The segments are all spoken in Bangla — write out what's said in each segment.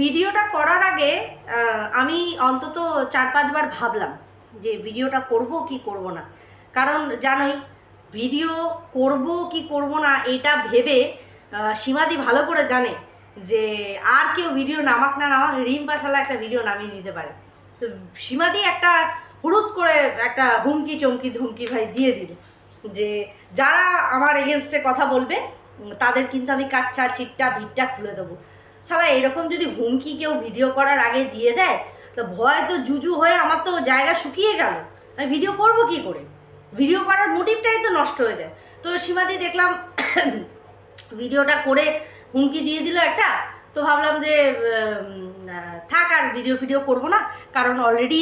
ভিডিওটা করার আগে আমি অন্তত চার পাঁচবার ভাবলাম যে ভিডিওটা করব কি করব না। কারণ জানোই, ভিডিও করব কি করব না, এটা ভেবে সীমাদি ভালো করে জানে যে আর কেউ ভিডিও নামাক না, নামাক রিম পাশালা একটা ভিডিও নামিয়ে দিতে পারে। তো সীমাদি একটা হুড়ুত করে একটা হুমকি, চমকি, ধুমকি ভাই দিয়ে দিল যে যারা আমার এগেনস্টে কথা বলবে, তাদের কিন্তু আমি কাচ্চা চিটটা ভিটটা খুলে দেবো। সালা এরকম যদি হুমকি কেউ ভিডিও করার আগে দিয়ে দেয়, তো ভয় তো জুজু হয়ে আমার তো জায়গা শুকিয়ে গেল। আমি ভিডিও করব কি করে? ভিডিও করার মোটিভটাই তো নষ্ট হয়ে যায়। তো সীমাদি দেখলাম ভিডিওটা করে হুমকি দিয়ে দিল একটা। তো ভাবলাম যে থাক আর ভিডিও ফিডিও করব না। কারণ অলরেডি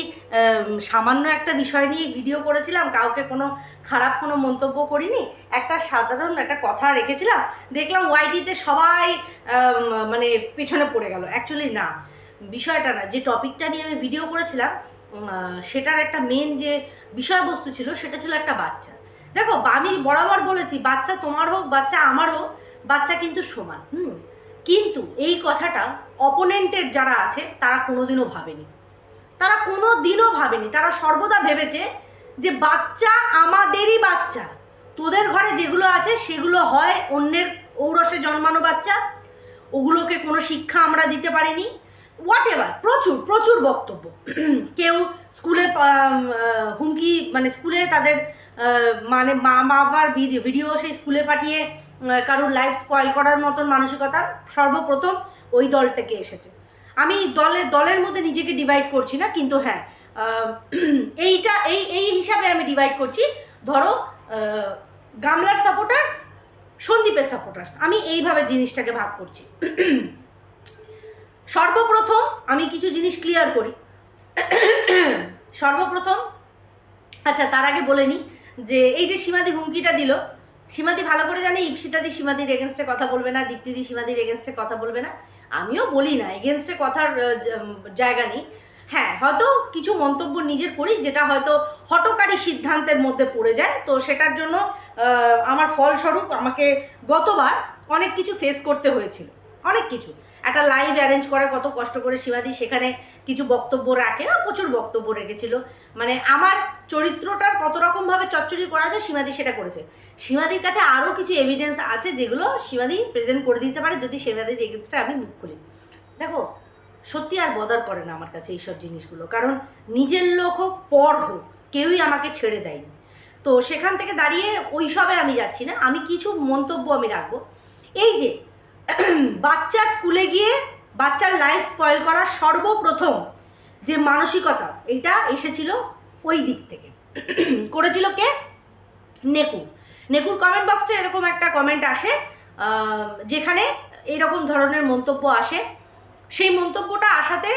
সামান্য একটা বিষয় নিয়ে ভিডিও করেছিলাম, কাউকে কোনো খারাপ কোনো মন্তব্য করিনি। একটা সাধারণ একটা কথা রেখেছিলাম, দেখলাম ওয়াইটিতে সবাই মানে পেছনে পড়ে গেল। অ্যাকচুয়ালি না। বিষয়টা না, যে টপিকটা নিয়ে আমি ভিডিও করেছিলাম সেটার একটা মেন যে বিষয়বস্তু ছিল, সেটা ছিল একটা বাচ্চা। দেখো, আমি বরাবর বলেছি, বাচ্চা তোমার হোক, বাচ্চা আমার হোক, বাচ্চা কিন্তু সমান, হুম? কিন্তু এই কথাটা অপোনেন্টের যারা আছে, তারা কোনোদিনও ভাবেনি। তারা কোনো দিনও ভাবেনি। তারা সর্বদা ভেবেছে যে বাচ্চা আমাদেরই বাচ্চা। তোদের ঘরে যেগুলো আছে, সেগুলো হয় অন্যের ঔরসে জন্মানো বাচ্চা। ওগুলোকে কোনো শিক্ষা আমরা দিতে পারিনি। হোয়াট এভার প্রচুর প্রচুর বক্তব্য। কেউ স্কুলে হুমকি মানে স্কুলে তাদের মানে মা বাবার ভিডিও সেই স্কুলে পাঠিয়ে কারোর লাইফ স্পয়েল করার মতন মানসিকতা সর্বপ্রথম ওই দল থেকে এসেছে। আমি দলের দলের মধ্যে নিজেকে ডিভাইড করছি না, কিন্তু হ্যাঁ এইটা, এই এই হিসাবে আমি ডিভাইড করছি। ধরো গামলার সাপোর্টার্স সন্দীপের সাপোর্টার্স আমি এইভাবে জিনিসটাকে ভাগ করছি। সর্বপ্রথম আমি কিছু জিনিস ক্লিয়ার করি। সর্বপ্রথম আচ্ছা তার আগে বলে নিই যে, এই যে সীমাদি হুমকিটা দিল সীমাদি ভালো করে জানে, ইপসিতাদি সীমাদির এগেনস্টে কথা বলবে না, দীপ্তিদি সীমাদির এগেনস্টে কথা বলবে না। আমিও বলি না এগেনস্টে কথার জায়গা নেই। হ্যাঁ হয়তো কিছু মন্তব্য নিজের করি, যেটা হয়তো হটকারী সিদ্ধান্তের মধ্যে পড়ে যায়। তো সেটার জন্য আমার ফলস্বরূপ আমাকে গতবার অনেক কিছু ফেস করতে হয়েছিল। অনেক কিছু। একটা লাইভ অ্যারেঞ্জ করে কত কষ্ট করে শিবাদি সেখানে কিছু বক্তব্য রাখে, না প্রচুর বক্তব্য রেখেছিল। মানে আমার চরিত্রটার কত রকমভাবে চচ্চড়ি করা যায় সীমাদি সেটা করেছে। সীমাদির কাছে আরও কিছু এভিডেন্স আছে যেগুলো সীমাদি প্রেজেন্ট করে দিতে পারে যদি সীমাদির এগেনস্টে আমি মুখ খুলি। দেখো, সত্যি আর বদার করে না আমার কাছে এইসব জিনিসগুলো। কারণ নিজের লোক হোক, পর হোক, কেউই আমাকে ছেড়ে দেয়নি। তো সেখান থেকে দাঁড়িয়ে ওইসবে আমি যাচ্ছি না। আমি কিছু মন্তব্য আমি রাখব। এই যে বাচ্চার স্কুলে গিয়ে বাচ্চার লাইফ স্পয়েল করা সর্বপ্রথম যে মানসিকতা, এটা এসেছিল ওই দিক থেকে। করেছিল কে? নেকু। নেকুর কমেন্ট বক্সে এরকম একটা কমেন্ট আসে যেখানে এরকম ধরনের মন্তব্য আসে। সেই মন্তব্যটা আসাতে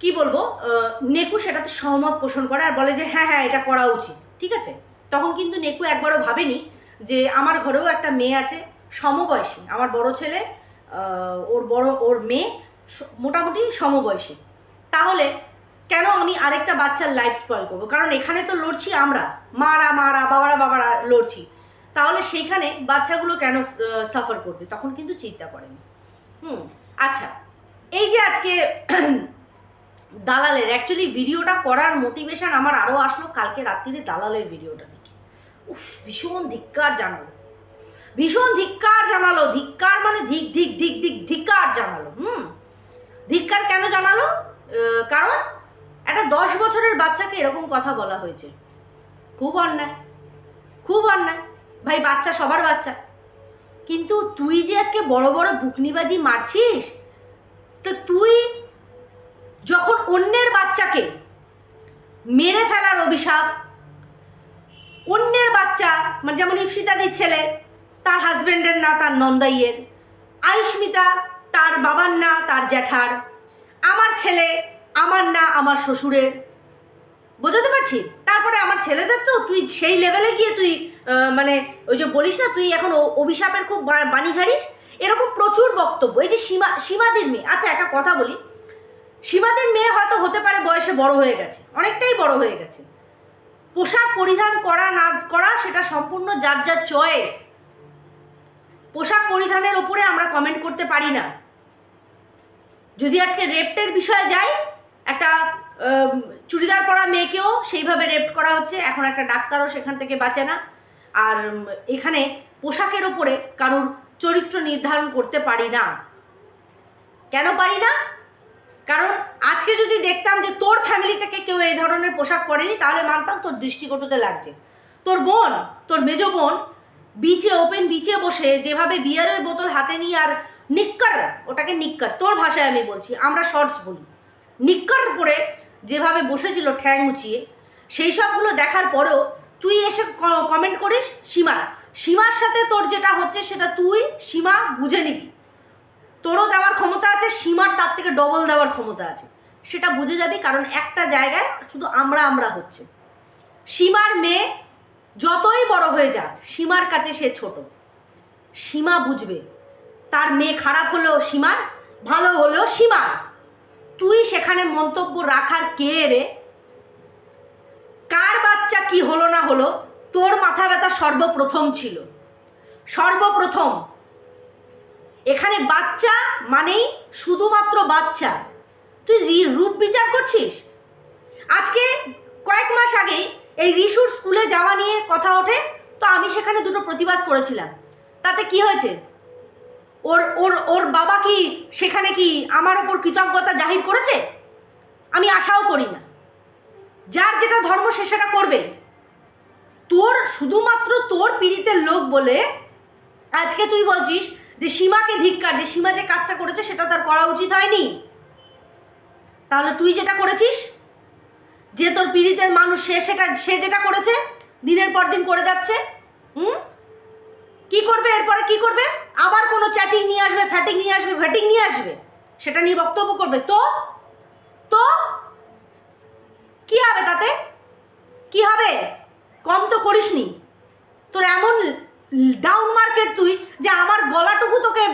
কি বলব নেকু সেটাতে সহমত পোষণ করে আর বলে যে হ্যাঁ হ্যাঁ এটা করা উচিত। ঠিক আছে? তখন কিন্তু নেকু একবারও ভাবেনি যে আমার ঘরেও একটা মেয়ে আছে সমবয়সী। আমার বড় ছেলে ওর বড়, ওর মেয়ে মোটামুটি সমবয়সী। তাহলে কেন আমি আরেকটা বাচ্চার লাইফ স্পয়েল করব? কারণ এখানে তো লড়ছি আমরা। মারা মারা, বাবারা বাবারা লড়ছি। তাহলে সেইখানে বাচ্চাগুলো কেন সাফার করবে? তখন কিন্তু চিন্তা করেনি। হুম আচ্ছা। এই যে আজকে দালালের অ্যাকচুয়ালি ভিডিওটা করার মোটিভেশন আমার আরও আসলো কালকে রাত্রিরে দালালের ভিডিওটা দেখে। উফ, ভীষণ ধিক্কার জানালো। ভীষণ ধিক্কার জানালো, ধিক্কার মানে ধিক ধিক ধিক ধিক, ধিক্কার জানালো, হুম? ধিক্কার কেন জানালো? কারণ একটা দশ বছরের বাচ্চাকে এরকম কথা বলা হয়েছে। খুব অন্যায় খুব অন্যায়। ভাই, বাচ্চা সবার বাচ্চা। কিন্তু তুই যে আজকে বড় বড় বুকনিবাজি মারছিস, তো তুই যখন অন্যের বাচ্চাকে মেরে ফেলার অভিশাপ, অন্যের বাচ্চা মানে যেমন ইপসিতাদির ছেলে তার হাজবেন্ডের না, তার নন্দাইয়ের। আয়ুষ্মিতা তার বাবার না, তার জ্যাঠার। আমার ছেলে, আমার না, আমার শ্বশুরের। বোঝাতে পারছি? তারপরে আমার ছেলেদের তো তুই সেই লেভেলে গিয়ে তুই মানে ওই যে বলিস না, তুই এখন অভিশাপের খুব বাণী ঝাড়িস? এরকম প্রচুর বক্তব্য। এই যে সীমা, সীমাদির মেয়ে। আচ্ছা একটা কথা বলি। সীমাদের মেয়ে হয়তো হতে পারে বয়সে বড় হয়ে গেছে। অনেকটাই বড় হয়ে গেছে। পোশাক পরিধান করা না, করা সেটা সম্পূর্ণ যার যার চয়েস পোশাক পরিধানের ওপরে আমরা কমেন্ট করতে পারি না। যদি আজকে রেপটের বিষয়ে যাই, একটা চুড়িদার পরা মেয়েকেও সেইভাবে রেপ করা হচ্ছে, এখন একটা ডাক্তারও সেখান থেকে বাঁচে না। আর এখানে পোশাকের ওপরে কারোর চরিত্র নির্ধারণ করতে পারি না। কেন পারি না? কারণ আজকে যদি দেখতাম যে তোর ফ্যামিলি থেকে কেউ এই ধরনের পোশাক পরেনি, তাহলে মানতাম তোর দৃষ্টিকটুতে লাগছে। তোর বোন, তোর মেজ বোন বিচে ওপেন বিচে বসে যেভাবে বিয়ারের বোতল হাতে নিয়ে আর নিক্কার, ওটাকে নিক্কার, তোর ভাষায় আমি বলছি, আমরা শর্টস বলি। নিক্কার পরে যেভাবে বসেছিল ঠ্যাং উঁচিয়ে, সেই সবগুলো দেখার পরেও তুই এসে কমেন্ট করিস, সীমা। সীমার সাথে তোর যেটা হচ্ছে সেটা তুই, সীমা, বুঝে নিবি। তোরও দেওয়ার ক্ষমতা আছে, সীমার তার থেকে ডবল দেওয়ার ক্ষমতা আছে। সেটা বুঝে যাবি, কারণ একটা জায়গায় শুধু আমরা আমরা হচ্ছে। সীমার মেয়ে যতই বড় হয়ে যাক, সীমার কাছে সে ছোট। সীমা বুঝবে। তার মেয়ে খারাপ হলেও সীমার, ভালো হলেও সীমা তুই সেখানে মন্তব্য রাখার কে রে? কার বাচ্চা কি হলো না হলো, তোর মাথা ব্যথা সর্বপ্রথম ছিল। সর্বপ্রথম। এখানে বাচ্চা মানেই শুধুমাত্র বাচ্চা। তুই রূপ বিচার করছিস? আজকে কয়েক মাস আগেই এই রিশুর স্কুলে যাওয়া নিয়ে কথা ওঠে, তো আমি সেখানে দুটো প্রতিবাদ করেছিলাম। তাতে কি হয়েছে? ওর ওর ওর বাবা কি সেখানে কি আমার ওপর কৃতজ্ঞতা জাহির করেছে? আমি আশাও করি না। যার যেটা ধর্ম সে সেটা করবে। তোর, শুধুমাত্র তোর পীড়িতের লোক বলে আজকে তুই বলছিস যে সীমাকে ধিক্কার, যে সীমা যে কাজটা করেছে সেটা তার করা উচিত হয়নি। তাহলে তুই যেটা করেছিস যে তোর পীড়িতের মানুষ, সে সেটা, সে যেটা করেছে, দিনের পর দিন করে যাচ্ছে, হুম? কি করবে? এরপরে কি করবে? আবার কোনো চ্যাটিং নিয়ে আসবে ফ্যাটিং নিয়ে আসবে ফ্যাটিং নিয়ে আসবে। সেটা নিয়ে বক্তব্য করবে। তো? তো? কি হবে তাতে? কি হবে? কম তো করিসনি। তোর এমন ডাউন মার্কেট তুই যে আমার গলাটুকু তোকে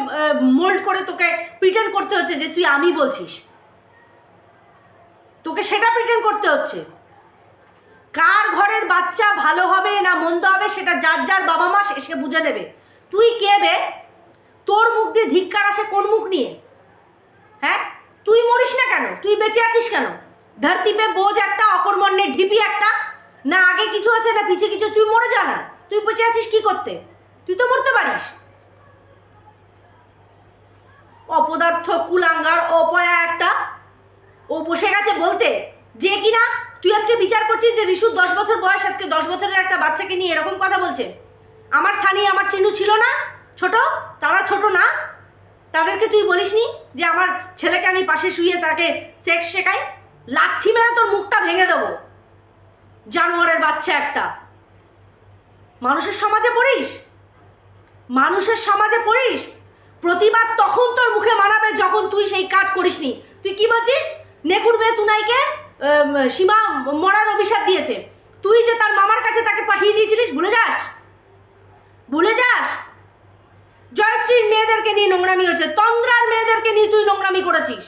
মোল্ড করে তোকে প্রিটেন্ড করতে হচ্ছে যে তুই আমি বলছিস। তোকে সেটা প্রিটেন্ড করতে হচ্ছে। কার ঘরের বাচ্চা ভালো হবে না মন্দ হবে সেটা যার যার বাবা মা এসে বুঝে নেবে। তুই কে বে? তোর মুখ দিয়ে ধিক্কার আসে কোন মুখ নিয়ে? হ্যাঁ? তুই মরিস না কেন? তুই বেঁচে আছিস কেন? ধরতি পে বোঝ একটা অকর্মণ্যের ঢিপি একটা। না আগে কিছু আছে, না পিছে কিছু। তুই মরে যা না। তুই বেঁচে আছিস কি করতে? তুই তো মরতে পারিস। অপদার্থ কুলাঙ্গার, অপয়া একটা। ও বসে গেছে বলতে। যে কিনা, তুই আজকে বিচার করছিস যে রিশুর দশ বছর বয়স, আজকে দশ বছরের একটা বাচ্চাকে নিয়ে এরকম কথা বলছে। আমার সানি, আমার চিনু ছিল না, ছোট, তারা ছোট না। তাদেরকে তুই বলিসনি যে আমার ছেলেকে আমি পাশে শুয়ে তাকে সেক্স শেখাই? লাথি মেরে তোর মুখটা ভেঙে দেবো। জানোয়ারের বাচ্চা একটা। মানুষের সমাজে পড়িস? মানুষের সমাজে পড়িস? প্রতিবাদ তখন তোর মুখে মানাবে যখন তুই সেই কাজ করিসনি। তুই কি বলছিস? নেকুড়বে তুনাইকে সীমা মরার অভিশাপ দিয়েছে। তুই যে তার মামার কাছে তাকে পাঠিয়ে দিয়েছিলিস, ভুলে যাস? ভুলে যাস? জয়শ্রীর মেয়েদেরকে নিয়ে নোংরামি হয়েছে তন্দ্রার মেয়েদেরকে নিয়ে তুই নোংরামি করেছিস।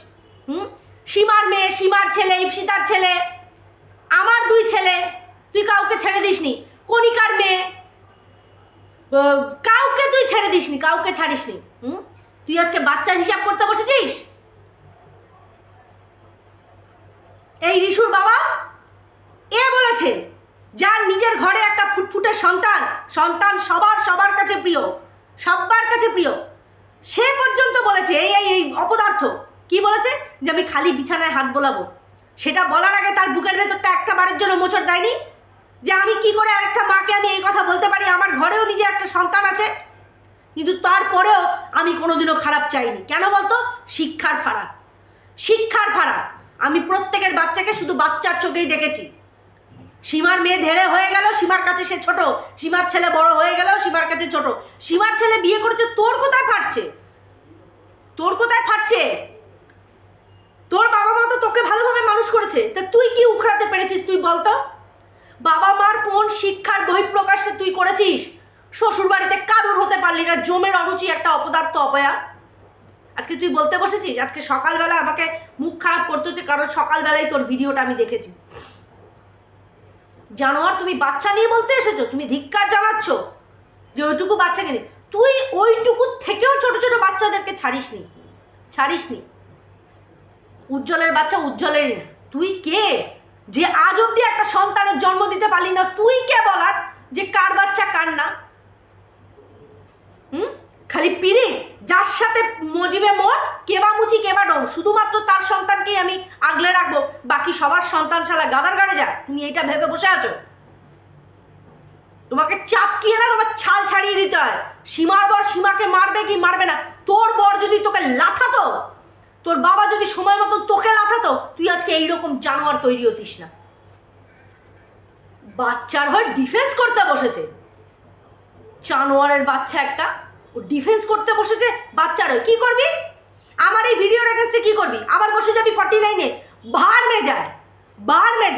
হুম? সীমার মেয়ে, সীমার ছেলে, ইপসিতার ছেলে, আমার দুই ছেলে, তুই কাউকে ছেড়ে দিসনি। কণিকার মেয়ে কাউকে তুই ছেড়ে দিসনি, কাউকে ছাড়িসনি। হুম? তুই আজকে বাচ্চার হিসাব করতে বসেছিস? এই রিশুর বাবা? এ বলেছে, যার নিজের ঘরে একটা ফুটফুটে সন্তান সন্তান সবার সবার কাছে প্রিয় সবার কাছে প্রিয়, সে পর্যন্ত বলেছে, এই এই এই অপদার্থ। কি বলেছে? যে আমি খালি বিছানায় হাত বোলাবো। সেটা বলার আগে তার বুকের ভেতরটা একটা বারের জন্য মোচড় দেয়নি? যে আমি কি করে আরেকটা মাকে আমি এই কথা বলতে পারি? আমার ঘরেও নিজে একটা সন্তান আছে। কিন্তু তারপরেও আমি কোনোদিনও খারাপ চাইনি। কেন বলতো? শিক্ষার ফাড়া শিক্ষার ফাড়া আমি প্রত্যেকের বাচ্চাকে শুধু বাচ্চার চোখেই দেখেছি। সীমার মেয়ে ধেড়ে হয়ে গেল, সীমার কাছে সে ছোট। সীমার ছেলে বড় হয়ে গেল, সীমার কাছে ছোট। সীমার ছেলে বিয়ে করেছে, তোর কোথায় ফাটছে? তোর কোথায় ফাটছে? তোর বাবা মা তো তোকে ভালোভাবে মানুষ করেছে। তা তুই কি উখড়াতে পেরেছিস তুই বলতো বাবা মার কোন শিক্ষার বহিঃপ্রকাশে তুই করেছিস? শ্বশুর বাড়িতে কারুর হতে পারলি না, জমের অরুচি একটা অপদার্থ অপয়া। আজকে তুই বলতে বসেছিস? আজকে সকালবেলা আমাকে মুখ খারাপ করতে হচ্ছে, কারণ সকালবেলায় তোর ভিডিওটা আমি দেখেছি। জানোয়ার, তুমি বাচ্চা নিয়ে বলতে এসেছ? তুমি ধিক্কার জানাচ্ছ যে ওইটুকু বাচ্চাকে নিয়ে তুই ওইটুকু থেকেও ছোট ছোট বাচ্চাদেরকে ছাড়িসনি। ছাড়িসনি। উজ্জ্বলের বাচ্চা উজ্জ্বলেরই না। তুই কে? যে আজ অব্দি একটা সন্তানের জন্ম দিতে পারলি না, তুই কে বলার? যে কার বাচ্চা, কার না? হুম? খালি পিড়ি যার সাথে মজিবে মোর, কেবা মুচি কেবা ডং। শুধুমাত্র তার সন্তানকেই আমি আগলে রাখব। বাকি সবার সন্তান শালা গাদার গাড়ে যা তুমি এটা ভেবে বসে আছো? তোমাকে চাপকিয়ে না তোমার ছাল ছাড়িয়ে দিতে হয়। সীমার বর সীমাকে মারবে কি মারবে না? তোর বর যদি তোকে লাথাতো, তোর বাবা যদি সময় মতো তোকে লাথাতো, তুই আজকে এইরকম জানোয়ার তৈরি হতিস না। বাচ্চার হয়ে ডিফেন্স করতে বসেছে। জানোয়ারের বাচ্চা একটা ডিফেন্স করতে বসেছে বাচ্চার কি করবি? আমার এই ভিডিওর এগেনস্টে কি করবি? আবার বসে যাবি ফর্টি নাইনে ভার মে যায় বার মে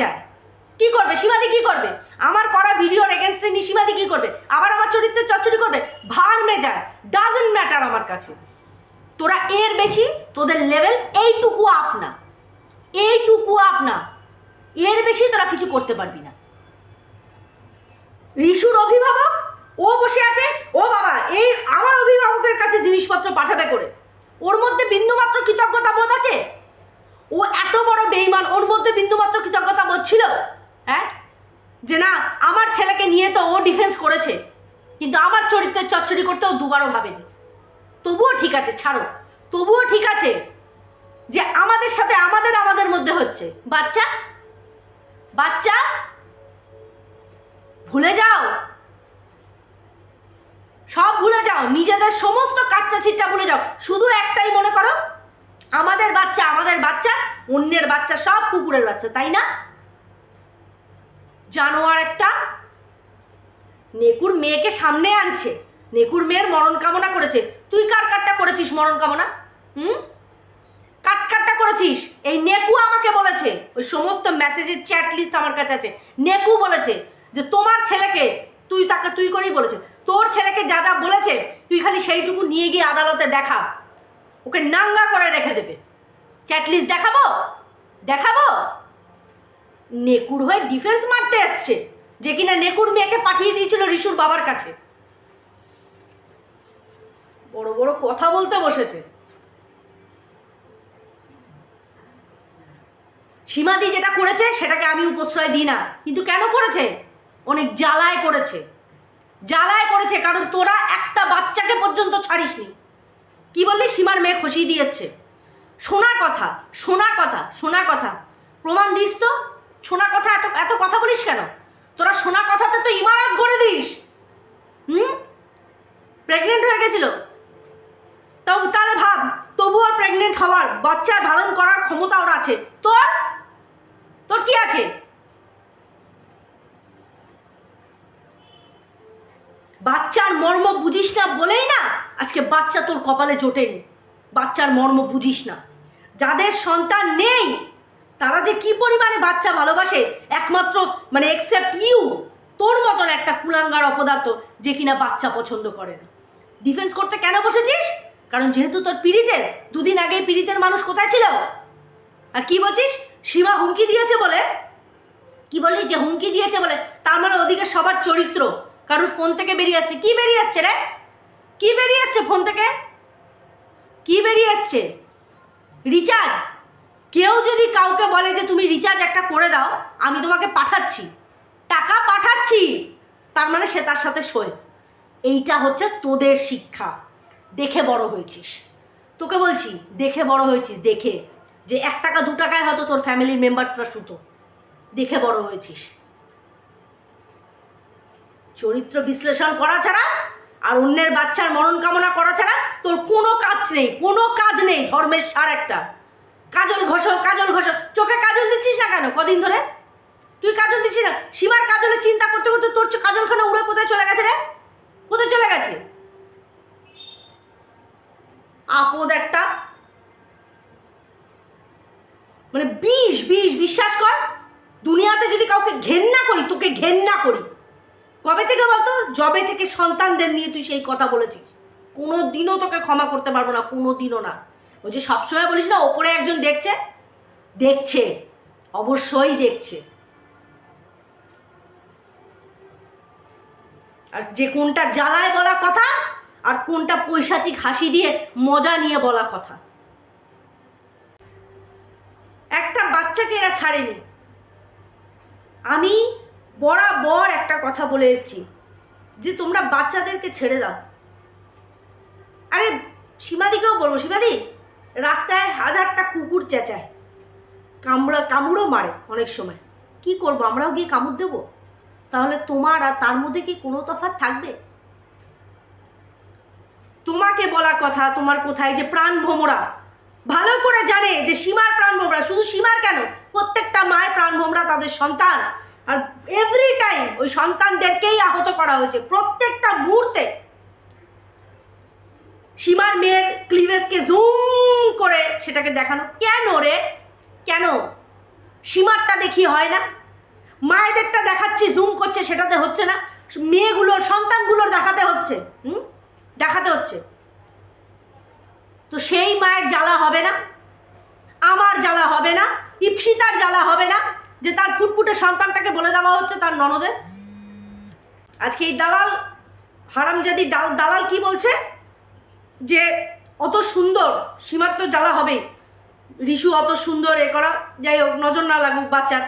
কি করবে? সীমাদি কি করবে? আমার করা ভিডিওর এগেনস্টে নি, সীমাদি কি করবে? আবার আমার চরিত্রের চচ্চড়ি করবে? ভার মে যায় ডাজেন্ট ম্যাটার আমার কাছে। তোরা এর বেশি, তোদের লেভেল এইটুকু আপ না। এইটুকু আপ না। এর বেশি তোরা কিছু করতে পারবি না। ঋষুর অভিভাবক ও বসে আছে? ও বাবা, এই আমার অভিভাবকের কাছে জিনিসপত্র পাঠাবে করে। ওর মধ্যে বিন্দুমাত্র কৃতজ্ঞতা বোধ আছে? ও এত বড় বেইমান ওর মধ্যে বিন্দুমাত্র কৃতজ্ঞতা বোধ ছিল? হ্যাঁ? যে না, আমার ছেলেকে নিয়ে তো ও ডিফেন্স করেছে। কিন্তু আমার চরিত্রের চচ্চড়ি করতে ও দুবারও ভাবেনি। তবুও ঠিক আছে, ছাড়ো। তবুও ঠিক আছে যে আমাদের সাথে আমাদের আমাদের মধ্যে হচ্ছে। বাচ্চা? বাচ্চা? ভুলে যাও। সব ভুলে যাও, নিজেদের সমস্ত কাচ্চা ছিটটা ভুলে যাও। শুধু একটাই মনে করো, আমাদের বাচ্চা আমাদের বাচ্চা, অন্যের বাচ্চা, সব কুকুরের বাচ্চা, তাই না? জানোয়ার একটা, নেকুর মেয়েকে সামনে আনছে। নেকুর মেয়ের মরণ কামনা করেছে। তুই কার কাটটা করেছিস মরণ কামনা? হুম? কাট কাটটা করেছিস? এই নেকু আমাকে বলেছে। ওই সমস্ত মেসেজের চ্যাট লিস্ট আমার কাছে আছে। নেকু বলেছে যে, তোমার ছেলেকে তুই তাকে, তুই করেই বলেছে। তোর ছেলেকে যা যা বলেছে, তুই খালি সেইটুকু নিয়ে গিয়ে আদালতে দেখা। ওকে নাঙ্গা করে রেখে দেবে। চ্যাট লিস্ট দেখাবো? দেখাবো? নেকুর হয়ে ডিফেন্স মারতে এসছে, যে কিনা নেকুর মেয়েকে পাঠিয়ে দিয়েছিল রিশুর বাবার কাছে। বড় বড় কথা বলতে বসেছে। সীমাদি যেটা করেছে, সেটাকে আমি উপশ্রয় দিই না। কিন্তু কেন করেছে? অনেক জ্বালায় করেছে। জ্বালায় করেছে, কারণ তোরা একটা বাচ্চাকে পর্যন্ত ছাড়িসনি। কি বললি? সীমার মেয়ে খসিয়ে দিয়েছে। শোনা কথা শোনা কথা শোনা কথা। প্রমাণ দিস তো। শোনা কথা এত এত কথা বলিস কেন? তোরা শোনা কথাতে তো ইমারত গড়ে দিস। হুম? প্রেগনেন্ট হয়ে গেছিল। তাও তাহলে ভাব তবুও প্রেগনেন্ট হওয়ার বাচ্চা ধারণ করার ক্ষমতা ওর আছে। তোর? তোর কি আছে বাচ্চার মর্ম বুঝিস না বলেই না আজকে বাচ্চা তোর কপালে জোটেনি। বাচ্চার মর্ম বুঝিস না। যাদের সন্তান নেই, তারা যে কি পরিমাণে বাচ্চা ভালোবাসে, একমাত্র মানে এক্সেপ্ট ইউ তোর মতন একটা কুলাঙ্গার অপদার্থ যে কিনা বাচ্চা পছন্দ করে না। ডিফেন্স করতে কেন বসেছিস? কারণ যেহেতু তোর পীড়িতের, দুদিন আগে পীড়িতের মানুষ কোথায় ছিল? আর কি বলছিস? সীমা হুমকি দিয়েছে বলে। কি বললি? যে হুমকি দিয়েছে বলে, তার মানে ওদিকে সবার চরিত্র। কারোর ফোন থেকে বেরিয়ে আসছে? কি বেরিয়ে আসছে রে? কি বেরিয়ে আসছে ফোন থেকে? কি বেরিয়ে আসছে? রিচার্জ? কেউ যদি কাউকে বলে যে তুমি রিচার্জ একটা করে দাও, আমি তোমাকে পাঠাচ্ছি। টাকা পাঠাচ্ছি। তার মানে সে তার সাথে শোয়। এইটা হচ্ছে তোদের শিক্ষা। দেখে বড় হয়েছিস। তোকে বলছি, দেখে বড় হয়েছিস, দেখে। যে এক টাকা, দু টাকায় হয়তো তোর ফ্যামিলির মেম্বার্সরা শুতো। দেখে বড় হয়েছিস। চরিত্র বিশ্লেষণ করা ছাড়া আর অন্যের বাচ্চার মরণ কামনা করা ছাড়া তোর কোনো কাজ নেই, কোনো কাজ নেই ধর্মের সার একটা। কাজল ঘষো কাজল ঘষো চোখে কাজল দিচ্ছিস না কেন কদিন ধরে? তুই কাজল দিচ্ছিস না? সীমার কাজলের চিন্তা করতে করতে তোর কাজলখানা উড়ে কোথায় চলে গেছে রে? কোথায় চলে গেছে? আপদ একটা। মানে বিষ বিষ, বিশ্বাস কর, দুনিয়াতে যদি কাউকে ঘেন্না করি, তোকে ঘেন্না করি। কবে থেকে বলতো? জবে থেকে সন্তানদের নিয়ে তুই সেই কথা বলেছিস। কোনো দিনও তোকে ক্ষমা করতে পারব না কোনো দিনও না। ওই যে সবসময় বলিস না, ওপরে একজন দেখছে? দেখছে। অবশ্যই দেখছে। আর যে কোনটা জ্বালায় বলা কথা, আর কোনটা পৈশাচিক হাসি দিয়ে মজা নিয়ে বলা কথা। একটা বাচ্চাকে এরা ছাড়েনি। আমি বরাবর একটা কথা বলে এসেছি, যে তোমরা বাচ্চাদেরকে ছেড়ে দাও। আরে, সীমাদিকেও বলব, সীমাদি, রাস্তায় হাজারটা কুকুর চেঁচায়, কামড়া, কামড়ও মারে অনেক সময়। কি করব, আমরাও গিয়ে কামড় দেবো? তাহলে তোমার আর তার মধ্যে কি কোনো তফাৎ থাকবে? তোমাকে বলা কথা, তোমার কোথায় যে প্রাণ ভোমরা। ভালো করে জানে যে সীমার প্রাণ ভোমরা, শুধু সীমার কেন? প্রত্যেকটা মায়ের প্রাণ ভোমরা তাদের সন্তান। আর এভরি টাইম ওই সন্তানদেরকেই আহত করা হয়েছে। প্রত্যেকটা মুহূর্তে সীমার মেয়ের ক্লিভেজকে জুম করে সেটাকে দেখানো। কেন রে? কেন? সীমারটা দেখি হয় না। মায়েদেরটা দেখাচ্ছি জুম করছে, সেটাতে হচ্ছে না। মেয়েগুলোর, সন্তানগুলোর দেখাতে হচ্ছে। হুম? দেখাতে হচ্ছে। তো সেই মায়ের জ্বালা হবে না। আমার জ্বালা হবে না। ইপসিতার জ্বালা হবে না। যে তার ফুটফুটে সন্তানটাকে বলে দেওয়া হচ্ছে তার ননদের। আজকে এই দালাল, হারামজাদি ডাল, দালাল কি বলছে? যে অত সুন্দর সীমার তো জ্বালা হবেই রিশু অত সুন্দর এ করা, যাই হোক, নজর না লাগুক বাচ্চার।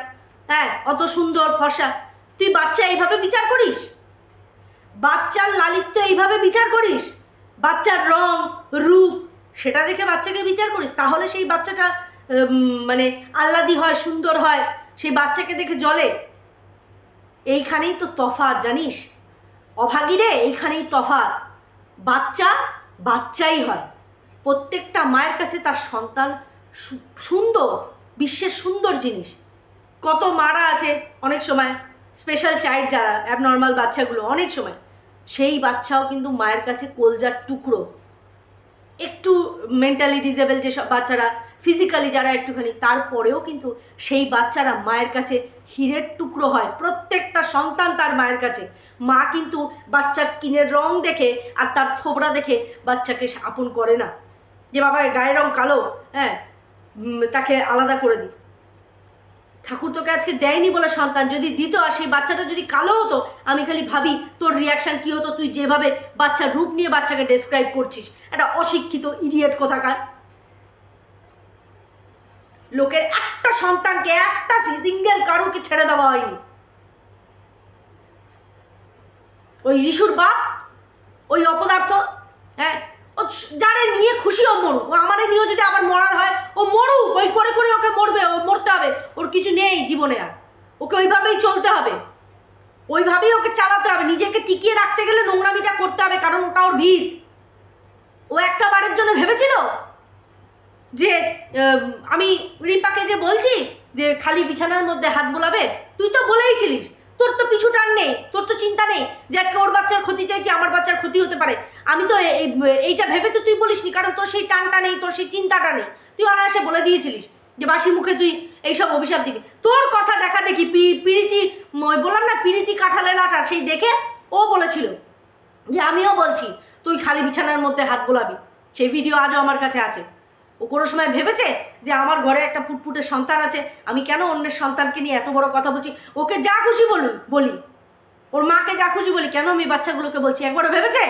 হ্যাঁ অত সুন্দর ফর্সা। তুই বাচ্চা এইভাবে বিচার করিস? বাচ্চার লালিত্য এইভাবে বিচার করিস? বাচ্চার রং, রূপ, সেটা দেখে বাচ্চাকে বিচার করিস? তাহলে সেই বাচ্চাটা মানে আহ্লাদি হয়, সুন্দর হয়। সেই বাচ্চাকে দেখে জলে, এইখানেই তো তফাৎ জানিস? অভাগী রে এইখানেই তফাৎ। বাচ্চা, বাচ্চাই হয়। প্রত্যেকটা মায়ের কাছে তার সন্তান সুন্দর, বিশ্বের সুন্দর জিনিস। কত মারা আছে অনেক সময় স্পেশাল চাইল্ড যারা অ্যাবনর্মাল বাচ্চাগুলো অনেক সময়। সেই বাচ্চাও কিন্তু মায়ের কাছে কলজার টুকরো। একটু মেন্টালি ডিজেবল যেসব বাচ্চারা ফিজিক্যালি যারা একটুখানি, তারপরেও কিন্তু সেই বাচ্চারা মায়ের কাছে হীরের টুকরো হয়। প্রত্যেকটা সন্তান তার মায়ের কাছে। মা কিন্তু বাচ্চার স্কিনের রং দেখে আর তার থোবড়া দেখে বাচ্চাকে আপন করে না। যে বাবা গায়ের রং কালো হ্যাঁ তাকে আলাদা করে দিই। ঠাকুর তোকে আজকে দেয়নি বলে সন্তান। যদি দিত আর সেই বাচ্চাটা যদি কালো হতো, আমি খালি ভাবি তোর রিয়াকশন কী হতো? তুই যেভাবে বাচ্চার রূপ নিয়ে বাচ্চাকে ডেসক্রাইব করছিস। একটা অশিক্ষিত ইডিয়েট কোথাকার। লোকের একটা সন্তানকে একটা সিঙ্গেল কারোকে ছেড়ে দেওয়া হয়নি। ওই ঋষুর বাপ, ওই অপদার্থ হ্যাঁ ও যারে নিয়ে খুশি ও মরুক। ও আমারে নিয়েও যদি আবার মরার হয়, ও মরুক, ওই করে করে ওকে মরবে, ও মরতে হবে। ওর কিছু নেই জীবনে আর। ওকে ওইভাবেই চলতে হবে। ওইভাবেই ওকে চালাতে হবে। নিজেকে টিকিয়ে রাখতে গেলে নোংরামিটা করতে হবে, কারণ ওটা ওর ভিত। ও একটা বারের জন্য ভেবেছিল? যে আমি রিম্পাকে যে বলছি যে খালি বিছানার মধ্যে হাত বোলাবে, তুই তো বলেইছিলিস তোর তো পিছু টান নেই, তোর তো চিন্তা নেই যে আজকে ওর বাচ্চার ক্ষতি চাইছি, আমার বাচ্চার ক্ষতি হতে পারে। আমি তো এই- এই- এইটা ভেবে তো তুই বলিসনি, কারণ তোর সেই টানটা নেই, তোর সেই চিন্তাটা নেই। তুই অনায়াসে বলে দিয়েছিলিস যে, বাসি মুখে তুই এইসব অভিশাপ দিবি। তোর কথা দেখা দেখি পি- পিরিতি বললাম না, পিরিতি কাঁঠালের আটা সেই দেখে ও বলেছিল যে, আমিও বলছি, তুই খালি বিছানার মধ্যে হাত বোলাবি। সেই ভিডিও আজও আমার কাছে আছে। ও কোনো সময় ভেবেছে যে আমার ঘরে একটা ফুটফুটে সন্তান আছে? আমি কেন অন্যের সন্তানকে নিয়ে এত বড় কথা বলছি? ওকে যা খুশি বলুন, বলি। ওর মাকে যা খুশি বলি, কেন আমি বাচ্চাগুলোকে বলছি? একবারও ভেবেছে?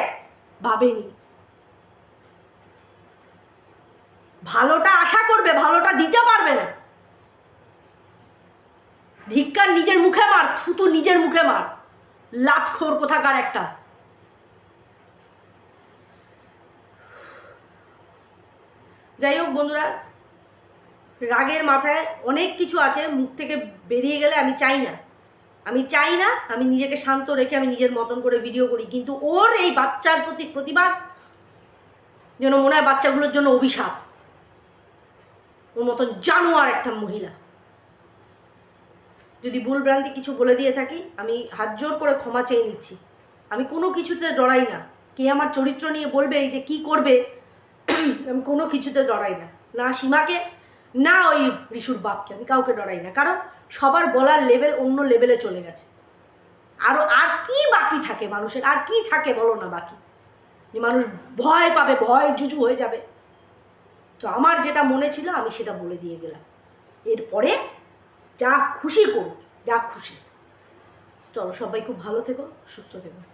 ভাবেনি। ভালোটা আশা করবে, ভালোটা দিতে পারবে না। ধিক্কার নিজের মুখে মার, থুতু নিজের মুখে মার। লাতখোর কোথাকার একটা। যাই হোক বন্ধুরা, রাগের মাথায় অনেক কিছু আছে, মুখ থেকে বেরিয়ে গেলে আমি চাই না। আমি চাই না, আমি নিজেকে শান্ত রেখে আমি নিজের মতন করে ভিডিও করি, কিন্তু ওর এই বাচ্চার প্রতি প্রতিবাদ যেন মনে হয় বাচ্চাগুলোর জন্য অভিশাপ। ওর মতন জানোয়ার একটা মহিলা। যদি ভুল ভ্রান্তি কিছু বলে দিয়ে থাকি, আমি হাত জোর করে ক্ষমা চেয়ে নিচ্ছি। আমি কোনো কিছুতে ডরাই না। কে আমার চরিত্র নিয়ে বলবে যে কি করবে? কোনো কিছুতে ডরাই না। না সীমাকে, না ওই ঋষুর বাপকে আমি কাউকে ডরাই না। কারণ সবার বলার লেভেল অন্য লেভেলে চলে গেছে। আরও আর কি বাকি থাকে মানুষের? আর কি থাকে বলো না বাকি? যে মানুষ ভয় পাবে, ভয় জুজু হয়ে যাবে। তো আমার যেটা মনে ছিল, আমি সেটা বলে দিয়ে গেলাম। এরপরে যা খুশি করুক, যা খুশি। চলো সবাই খুব ভালো থেকো, সুস্থ থেকো।